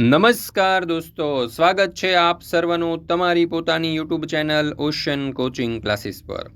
નમસ્કાર દોસ્તો, સ્વાગત છે આપ સર્વનું તમારી પોતાની YouTube channel Ocean coaching classes પર.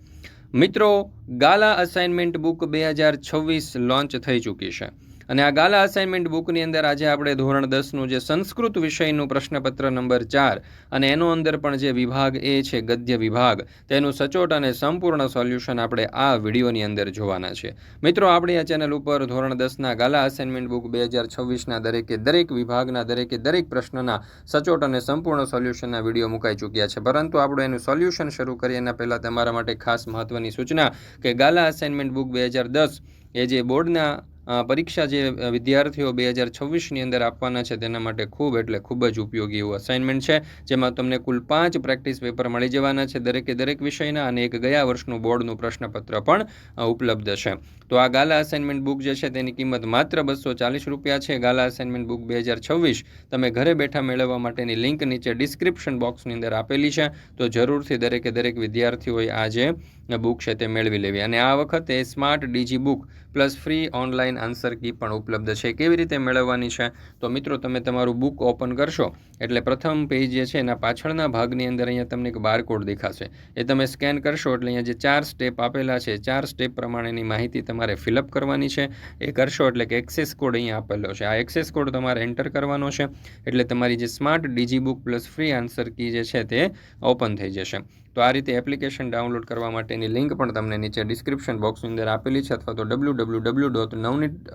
મિત્રો, ગાલા અસાઇનમેન્ટ બુક બે હજાર છવ્વીસ લોન્ચ થઈ ચૂકી છે. અને આ ગાલા અસાઇનમેન્ટ બુકની અંદર આજે આપણે ધોરણ દસનું જે સંસ્કૃત વિષયનું પ્રશ્નપત્ર નંબર ચાર અને એનો અંદર પણ જે વિભાગ એ છે, ગદ્ય વિભાગ, તેનું સચોટ અને સંપૂર્ણ સોલ્યુશન આપણે આ વિડીયોની અંદર જોવાના છે. મિત્રો, આપણી આ ચેનલ ઉપર ધોરણ દસના ગાલા અસાઇનમેન્ટ બુક બે હજાર છવ્વીસના દરેકે દરેક વિભાગના, દરેકે દરેક પ્રશ્નના સચોટ અને સંપૂર્ણ સોલ્યુશનના વીડિયો મુકાઈ ચૂક્યા છે. પરંતુ આપણે એનું સોલ્યુશન શરૂ કરીએ એના પહેલાં તમારા માટે ખાસ મહત્ત્વની સૂચના કે ગાલા અસાઇનમેન્ટ બુક બે હજાર દસ એ જે બોર્ડના પરીક્ષા જે વિદ્યાર્થીઓ બે હજાર છવ્વીસની અંદર આપવાના છે તેના માટે ખૂબ એટલે ખૂબ જ ઉપયોગી એવું અસાઇનમેન્ટ છે, જેમાં તમને કુલ પાંચ પ્રેક્ટિસ પેપર મળી જવાના છે દરેકે દરેક વિષયના અને એક ગયા વર્ષનું બોર્ડનું પ્રશ્નપત્ર પણ ઉપલબ્ધ છે. તો આ ગાલા અસાઇનમેન્ટ બુક જે છે તેની કિંમત માત્ર બસો ચાલીસ રૂપિયા છે. ગાલા અસાઇનમેન્ટ બુક બે હજાર છવ્વીસ તમે ઘરે બેઠા મેળવવા માટેની લિંક નીચે ડિસ્ક્રિપ્શન બોક્સની અંદર આપેલી છે. તો જરૂરથી દરેકે દરેક વિદ્યાર્થીઓએ આ જે બુક છે તે મેળવી લેવી. અને આ વખતે smart digi book plus free online answer key પણ ઉપલબ્ધ છે, કેવી રીતે મેળવવાની છે? તો મિત્રો, તમે તમારું બુક ઓપન કરશો, એટલે પ્રથમ પેજ જે છે એના પાછળના ભાગની અંદર અહીંયા તમને એક બારકોડ દેખાશે. એ તમે સ્કેન કરશો, એટલે અહીંયા જે ચાર સ્ટેપ આપેલા છે, ચાર સ્ટેપ પ્રમાણેની માહિતી તમારે ફિલઅપ કરવાની છે. એ કરશો એટલે કે એક્સેસ કોડ અહીંયા આપેલો છે. આ એક્સેસ કોડ તમારે એન્ટર કરવાનો છે, એટલે તમારી જે smart digi book plus free answer key જે છે તે ઓપન થઈ જશે. તો આ રીતે એપ્લિકેશન ડાઉનલોડ કરવા માટેની લિંક પણ તમને નીચે ડિસ્ક્રિપ્શન બોક્સની અંદર આપેલી છે અથવા તો W W W dot Navneet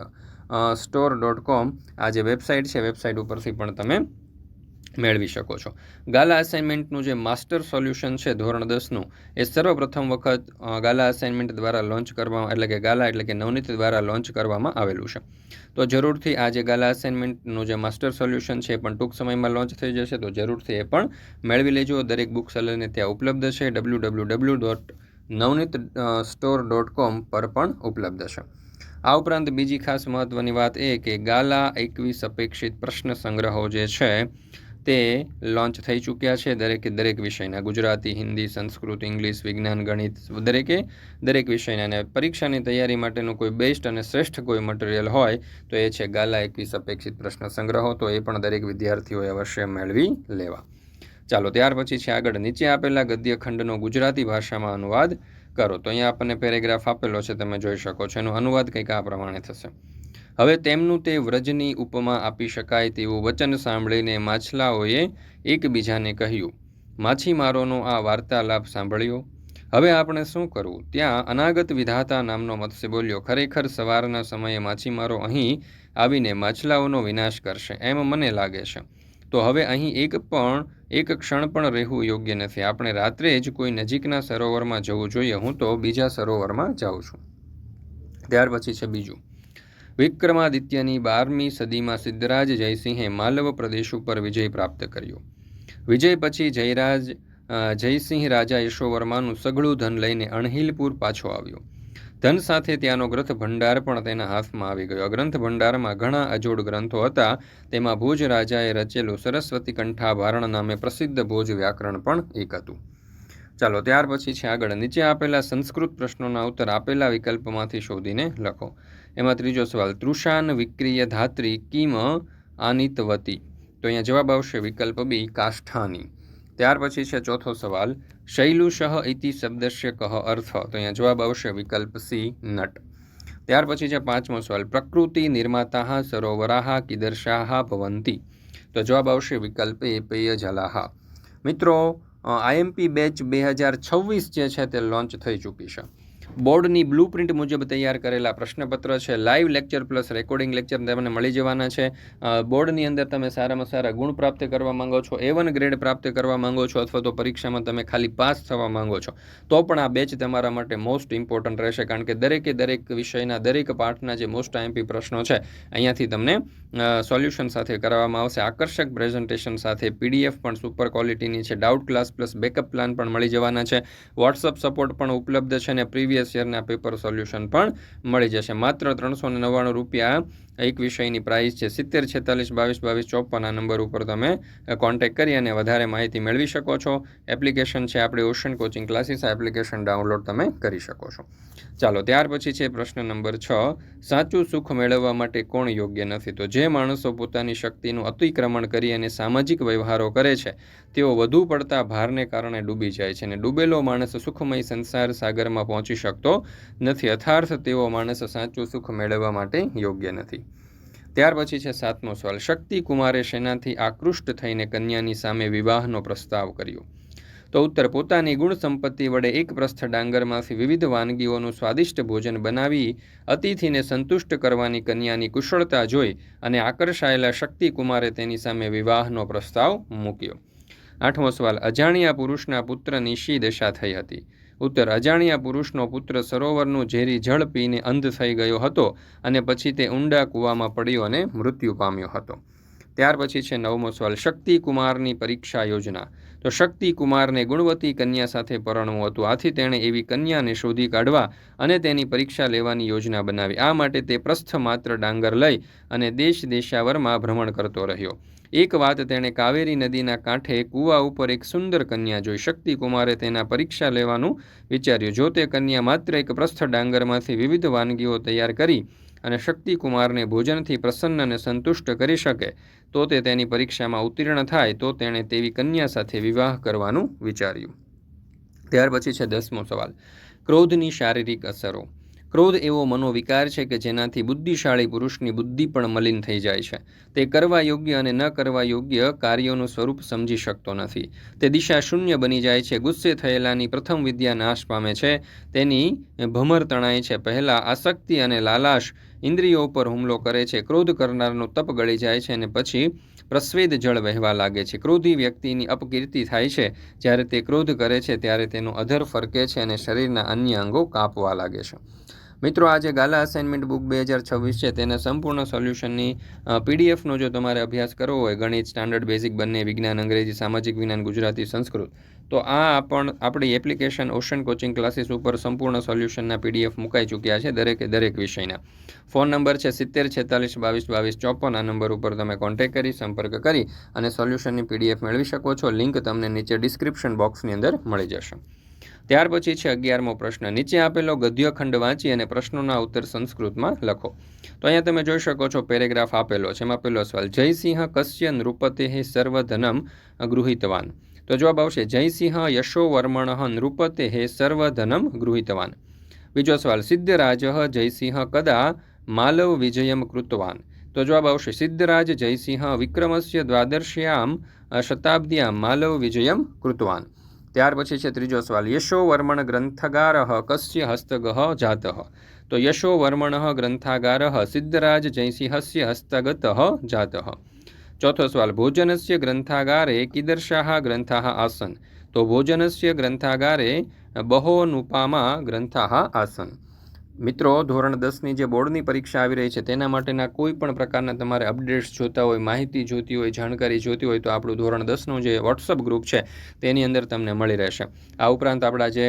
store dot com આ જે વેબસાઇટ છે વેબસાઇટ ઉપરથી પણ તમે મેળવી શકો છો. ગાલા અસાઇનમેન્ટનું જે માસ્ટર સોલ્યુશન છે ધોરણ દસનું, એ સર્વપ્રથમ વખત ગાલા અસાઇનમેન્ટ દ્વારા લોન્ચ કરવામાં, એટલે કે ગાલા એટલે કે નવનીત દ્વારા લોન્ચ કરવામાં આવેલું છે. તો જરૂરથી આ જે ગાલા અસાઇનમેન્ટનું જે માસ્ટર સોલ્યુશન છે એ પણ ટૂંક સમયમાં લોન્ચ થઈ જશે, તો જરૂરથી એ પણ મેળવી લેજો. દરેક બુક સેલરને ત્યાં ઉપલબ્ધ છે W W W dot Navneet store dot com પર પણ ઉપલબ્ધ છે. આ ઉપરાંત બીજી ખાસ મહત્ત્વની વાત એ કે ગાલા એકવીસ અપેક્ષિત પ્રશ્ન સંગ્રહો જે છે તે લોન્ચ થઈ ચૂક્યા છે દરેકે દરેક વિષયના, ગુજરાતી, હિન્દી, સંસ્કૃત, ઇંગ્લિશ, વિજ્ઞાન, ગણિત, દરેકે દરેક વિષયના અને પરીક્ષાની તૈયારી માટેનું કોઈ બેસ્ટ અને શ્રેષ્ઠ કોઈ મટીરિયલ હોય તો એ છે ગાલા એકવીસ અપેક્ષિત પ્રશ્ન સંગ્રહો, તો એ પણ દરેક વિદ્યાર્થીઓએ અવશ્ય મેળવી લેવા. ચાલો ત્યાર પછી છે આગળ નીચે આપેલા ગદ્ય ખંડનો ગુજરાતી ભાષામાં અનુવાદ કરો. તો અહીંયા આપણને પેરેગ્રાફ આપેલો છે, તમે જોઈ શકો છો. એનો અનુવાદ કંઈક આ પ્રમાણે થશે. હવે તેમનું તે વ્રજની ઉપમા આપી શકાય તેવું વચન સાંભળીને માછલાઓએ એકબીજાને કહ્યું, માછીમારોનો આ વાર્તાલાપ સાંભળ્યો? હવે આપણે શું કરવું? ત્યાં અનાગત વિધાતા નામનો મત્સ્ય બોલ્યો, ખરેખર સવારના સમયે માછીમારો અહીં આવીને માછલાઓનો વિનાશ કરશે એમ મને લાગે છે. તો હવે અહીં એક પણ, એક ક્ષણ પણ રહેવું યોગ્ય નથી. આપણે રાત્રે જ કોઈ નજીકના સરોવરમાં જવું જોઈએ. હું તો બીજા સરોવરમાં જાઉં છું. ત્યાર પછી છે બીજું. વિક્રમાદિત્યની બારમી સદીમાં સિદ્ધરાજ જયસિંહે માલવ પ્રદેશ ઉપર વિજય પ્રાપ્ત કર્યો. વિજય પછી જયરાજ જયસિંહ રાજા યશોવર્માનું સઘળું ધન લઈને અણહિલપુર પાછો આવ્યો. ધન સાથે ત્યાંનો ગ્રંથ ભંડાર પણ તેના હાથમાં આવી ગયો. ગ્રંથ ભંડારમાં ઘણા અજોડ ગ્રંથો હતા. તેમાં ભોજ રાજાએ રચેલું સરસ્વતી કંઠાભારણ નામે પ્રસિદ્ધ ભોજ વ્યાકરણ પણ એક હતું. ચાલો, ત્યાર પછી છે આગળ. નીચે આપેલા સંસ્કૃત પ્રશ્નોના ઉત્તર આપેલા વિકલ્પમાંથી શોધીને લખો. એમાં ત્રીજો સવાલ, તૃષાન વિક્રિય ધાત્રી કિમ આનિતવતી? તો અહીંયા જવાબ આવશે વિકલ્પ બી, કાષ્ઠાની. ત્યાર પછી છે ચોથો સવાલ શૈલુષહ ઇતિ શબ્દસ્ય કહ અર્થ? તો અહીંયા જવાબ આવશે વિકલ્પ સી, નટ. ત્યાર પછી છે પાંચમો સવાલ, પ્રકૃતિ નિર્માતા સરોવરાહ કિદર્શાહા ભવંતી? તો જવાબ આવશે વિકલ્પ એ પેય જલાહ મિત્રો આઈએમપી બેચ બે હજાર છવ્વીસ જે છે તે લોન્ચ થઈ ચૂકી છે. બોર્ડની બ્લુ પ્રિન્ટ મુજબ તૈયાર કરેલા પ્રશ્નપત્ર છે, live lecture plus recording lecture તમને મળી જવાના છે. બોર્ડની અંદર તમે સારામાં સારા ગુણ પ્રાપ્ત કરવા માંગો છો એ વન ગ્રેડ પ્રાપ્ત કરવા માંગો છો અથવા તો પરીક્ષામાં તમે ખાલી પાસ થવા માંગો છો, તો પણ આ બેચ તમારા માટે મોસ્ટ ઇમ્પોર્ટન્ટ રહેશે. કારણ કે દરેકે દરેક વિષયના દરેક પાઠના જે મોસ્ટ આઈએમપી પ્રશ્નો છે, અહીંયાથી તમને સોલ્યુશન સાથે કરાવવામાં આવશે. આકર્ષક પ્રેઝન્ટેશન સાથે પીડીએફ પણ સુપર ક્વોલિટીની છે. Doubt class plus backup plan પણ મળી જવાના છે. વોટ્સઅપ સપોર્ટ પણ ઉપલબ્ધ છે અને પ્રીવિયસ યરના પેપર સોલ્યુશન પણ મળી જશે. માત્ર ત્રણસો નવ્વાણું રૂપિયા એક વિષયની પ્રાઇસ છે. સિત્તેર, છેતાલીસ, બાવીસ બાવીસ, ચોપન આ નંબર ઉપર તમે કોન્ટેક કરી અને વધારે માહિતી મેળવી શકો છો. એપ્લિકેશન છે આપણી ઓશન કોચિંગ ક્લાસીસ આ એપ્લિકેશન ડાઉનલોડ તમે કરી શકો છો. ચાલો, ત્યાર પછી છે પ્રશ્ન નંબર છ. સાચું સુખ મેળવવા માટે કોણ યોગ્ય નથી? તો જે જે માણસો પોતાની શક્તિનું અતિક્રમણ કરી અને સામાજિક વ્યવહારો કરે છે. તેઓ વધુ પડતા ભારને કારણે ડૂબી જાય છે અને ડૂબેલો માણસ સુખમય સંસાર સાગરમાં પહોંચી શકતો નથી. અર્થાર્થ તેઓ માણસ સાચું સુખ મેળવવા માટે યોગ્ય નથી. ત્યાર પછી છે સાતમો સવાલ. શક્તિ કુમારે સેનાથી આકૃષ્ટ થઈને કન્યાની સામે વિવાહનો પ્રસ્તાવ કર્યો. તો ઉત્તર, પોતાની ગુણ સંપત્તિ વડે એક પ્રસ્થ ડાંગરમાંથી વિવિધ વાનગીઓનું સ્વાદિષ્ટ ભોજન બનાવી, અતિથિને સંતુષ્ટ કરવાની કન્યાની કુશળતા જોઈ અને આકર્ષાયેલા શક્તિકુમારે તેની સામે વિવાહનો પ્રસ્તાવ મૂક્યો. આઠમો સવાલ, અજાણ્યા પુરુષના પુત્રની શી દશા થઈ હતી? ઉત્તર, અજાણ્યા પુરુષનો પુત્ર સરોવરનું ઝેરી જળ પીને અંધ થઈ ગયો હતો અને પછી તે ઊંડા કૂવામાં પડ્યો અને મૃત્યુ પામ્યો હતો. ત્યાર પછી છે નવમો સવાલ, શક્તિ કુમારની પરીક્ષા યોજના. તો શક્તિ કુમારને ગુણવતી કન્યા સાથે પરણવું હતું. આથી તેણે એવી કન્યાને શોધી કાઢવા અને તેની પરીક્ષા લેવાની યોજના બનાવી. આ માટે તે પ્રસ્થ માત્ર ડાંગર લઈ અને દેશ દેશાવરમાં ભ્રમણ કરતો રહ્યો. એક વાત તેણે કાવેરી નદીના કાંઠે કૂવા ઉપર એક સુંદર કન્યા જોઈ. શક્તિકુમારે તેના પરીક્ષા લેવાનું વિચાર્યું. જો તે કન્યા માત્ર એક પ્રસ્થ ડાંગરમાંથી વિવિધ વાનગીઓ તૈયાર કરી અને શક્તિકુમારને ભોજનથી પ્રસન્ન અને સંતુષ્ટ કરી શકે, તો તે તેની પરીક્ષામાં ઉત્તીર્ણ થાય, તો તેણે તેવી કન્યા સાથે વિવાહ કરવાનું વિચાર્યું. ત્યાર પછી છે દસમો સવાલ. ક્રોધની શારીરિક અસરો. ક્રોધ એવો મનોવિકાર છે કે જેનાથી બુદ્ધિશાળી પુરુષની બુદ્ધિ પણ મલિન થઈ જાય છે. તે કરવા યોગ્ય અને ન કરવા યોગ્ય કાર્યોનું સ્વરૂપ સમજી શકતો નથી. તે દિશા શૂન્ય બની જાય છે. ગુસ્સે થયેલાની પ્રથમ વિદ્યા નાશ પામે છે. તેની ભમર તણાય છે. પહેલાં આસક્તિ અને લાલાશ ઇન્દ્રિયો ઉપર હુમલો કરે છે. ક્રોધ કરનારનો તપ ગળી જાય છે અને પછી પ્રસ્વેદ જળ વહેવા લાગે છે. ક્રોધી વ્યક્તિની અપકીર્તિ થાય છે. જ્યારે તે ક્રોધ કરે છે, ત્યારે તેનું અધર ફરકે છે અને શરીરના અન્ય અંગો કાપવા લાગે છે. મિત્રો આ જે ગાલા અસાઇનમેન્ટ બુક બે હજાર છવ્વીસ છે. તેના સંપૂર્ણ સોલ્યુશનની પીડીએફનો જો તમારે અભ્યાસ કરવો હોય, ગણિત સ્ટાન્ડર્ડ બેઝિક બંને, વિજ્ઞાન, અંગ્રેજી, સામાજિક, વિજ્ઞાન, ગુજરાતી, સંસ્કૃત, તો આ પણ આપણી એપ્લિકેશન ઓશન કોચિંગ ક્લાસીસ ઉપર સંપૂર્ણ સોલ્યુશનના પીડીએફ મુકાઈ ચૂક્યા છે, દરેકે દરેક વિષયના. ફોન નંબર છે સિત્તેર, છેતાલીસ, બાવીસ બાવીસ, ચોપન. આ નંબર ઉપર તમે કોન્ટેક કરી, સંપર્ક કરી અને સોલ્યુશનની પીડીએફ મેળવી શકો છો. લિંક તમને નીચે ડિસ્ક્રિપ્શન બોક્સની અંદર મળી જશે. ત્યાર પછી છે અગિયારમો પ્રશ્ન. નીચે આપેલો ગદ્યખંડ વાંચી અને પ્રશ્નોના ઉત્તર સંસ્કૃતમાં લખો. તો અહીંયા તમે જોઈ શકો છો પેરેગ્રાફ આપેલો છે. એમાં પહેલો સવાલ જયસિંહ કશ્ય નૃપતે સર્વધનમ ગૃહિતવાન? તો જવાબ આવશે જયસિંહ યશોવર્મણ નૃપતે સર્વધનમ ગૃહિતવાન. બીજો સવાલ, સિદ્ધરાજ જયસિંહ કદા માલવ વિજયમ કૃતવાન? તો જવાબ આવશે, સિદ્ધરાજ જયસિંહ વિક્રમસ્ય દ્વાદશ્યામ શતાબ્દ્યામ માલવ વિજયમ કૃતવાન. ત્યાર પછી છે ત્રીજો સવાલ, યશોવર્મણ ગ્રંથગાર કસ્ય હસ્તગહ જાત? તો યશોવર્મણ ગ્રંથાગાર સિદ્ધરાજ જયસિંહસ્ય હસ્તગત જાત. ચોથો સવાલ, ભોજનસ્ય ગ્રંથાગારે કીદર્શાહ ગ્રંથાः આસન? તો ભોજનસ્ય ગ્રંથાગારે બહોનુપામા ગ્રંથાः આસન. મિત્રો, ધોરણ દસની જે બોર્ડની પરીક્ષા આવી રહી છે, તેના માટેના કોઈ પણ પ્રકારના તમારે અપડેટ્સ જોતા હોય, માહિતી જોતી હોય, જાણકારી જોતી હોય, તો આપણું ધોરણ દસનું જે વોટ્સઅપ ગ્રુપ છે, તેની અંદર તમને મળી રહેશે. આ ઉપરાંત આપણા જે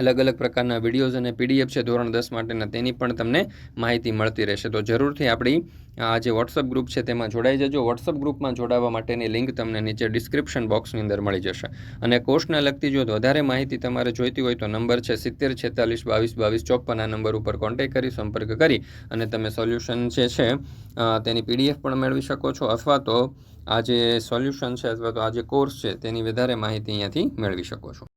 અલગ અલગ પ્રકારના વિડીયોઝ અને પીડીએફ છે ધોરણ દસ માટેના, તેની પણ તમને માહિતી મળતી રહેશે. તો જરૂરથી આપણી, આ જે વોટ્સઅપ ગ્રુપ છે તેમાં જોડાઈ જજો. વોટ્સઅપ ગ્રુપમાં જોડાવા માટેની લિંક તમને નીચે ડિસ્ક્રિપ્શન બોક્સની અંદર મળી જશે. અને કોર્સને લગતી જો વધારે માહિતી તમારે જોઈતી હોય તો નંબર છે સિત્તેર, છેતાલીસ, બાવીસ બાવીસ ચોપન આ નંબર ઉપર કોન્ટેક્ટ કરી, સંપર્ક કરી અને તમે સોલ્યુશન જે છે તેની પીડીએફ પણ મેળવી શકો છો અથવા તો આ જે સોલ્યુશન છે અથવા તો આ જે કોર્સ છે તેની વધારે માહિતી અહીંયાથી મેળવી શકો છો.